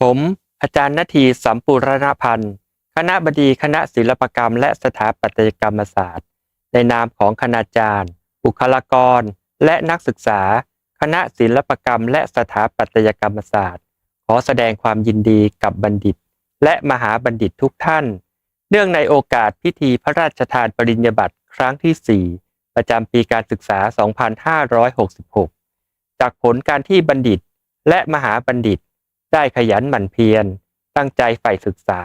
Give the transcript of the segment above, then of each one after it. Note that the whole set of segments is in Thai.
ผม อาจารย์นาทีสัมปุรณพันธ์ คณะบดีคณะศิลปกรรม และสถาปัตยกรรมศาสตร์ ในนามของคณาจารย์ บุคลากร และนักศึกษา คณะศิลปกรรม และสถาปัตยกรรมศาสตร์ ขอแสดงความยินดีกับบัณฑิต และมหาบัณฑิตทุกท่าน เนื่องในโอกาสพิธีพระราชทานปริญญาบัตรครั้งที่ 4 ประจำปีการศึกษา 2566 จากผลการที่บัณฑิตและมหาบัณฑิต ได้ขยันหมั่นเพียร ตั้งใจใฝ่ศึกษา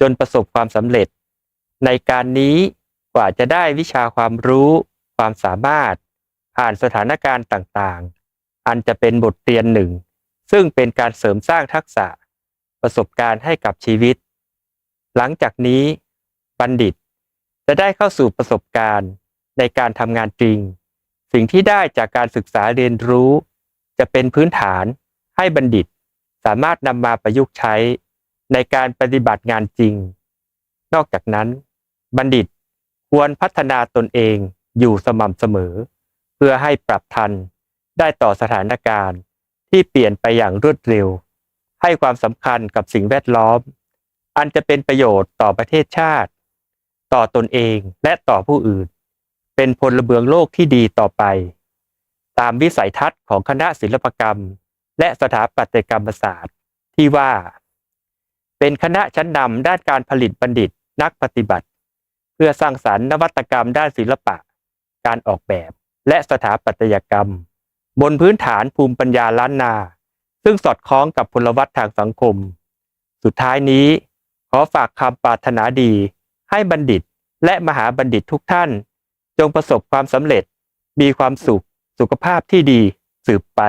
จนประสบความสำเร็จ ในการนี้กว่าจะได้วิชาความรู้ ความสามารถ ผ่านสถานการณ์ต่างๆ อันจะเป็นบทเรียนหนึ่ง ซึ่งเป็นการเสริมสร้างทักษะ ประสบการณ์ให้กับชีวิต หลังจากนี้ บัณฑิต จะได้เข้าสู่ประสบการณ์ในการทำงานจริง สิ่งที่ได้จากการศึกษาเรียนรู้ จะเป็นพื้นฐานให้บัณฑิต สามารถนำมาประยุกต์ใช้ในการปฏิบัติงานจริง นอกจากนั้น บัณฑิตควรพัฒนาตนเองอยู่สม่ำเสมอ เพื่อให้ปรับทันได้ต่อสถานการณ์ที่เปลี่ยนไปอย่างรวดเร็ว ให้ความสำคัญกับสิ่งแวดล้อม อันจะเป็นประโยชน์ต่อประเทศชาติ ต่อตนเองและต่อผู้อื่น เป็นพลเมืองโลกที่ดีต่อไป ตามวิสัยทัศน์ของคณะศิลปกรรม และสถาปัตยกรรมศาสตร์ที่ว่า เป็นคณะชั้นนำด้านการผลิตบัณฑิตนักปฏิบัติ เพื่อสร้างสรรค์นวัตกรรมด้านศิลปะ การออกแบบ และสถาปัตยกรรม บนพื้นฐานภูมิปัญญาล้านนา ซึ่งสอดคล้องกับพลวัตทางสังคม สุดท้ายนี้ ขอฝากคำปรารถนาดี ให้บัณฑิตและมหาบัณฑิตทุกท่าน จงประสบความสำเร็จมีความสุข สุขภาพที่ดีสืบไป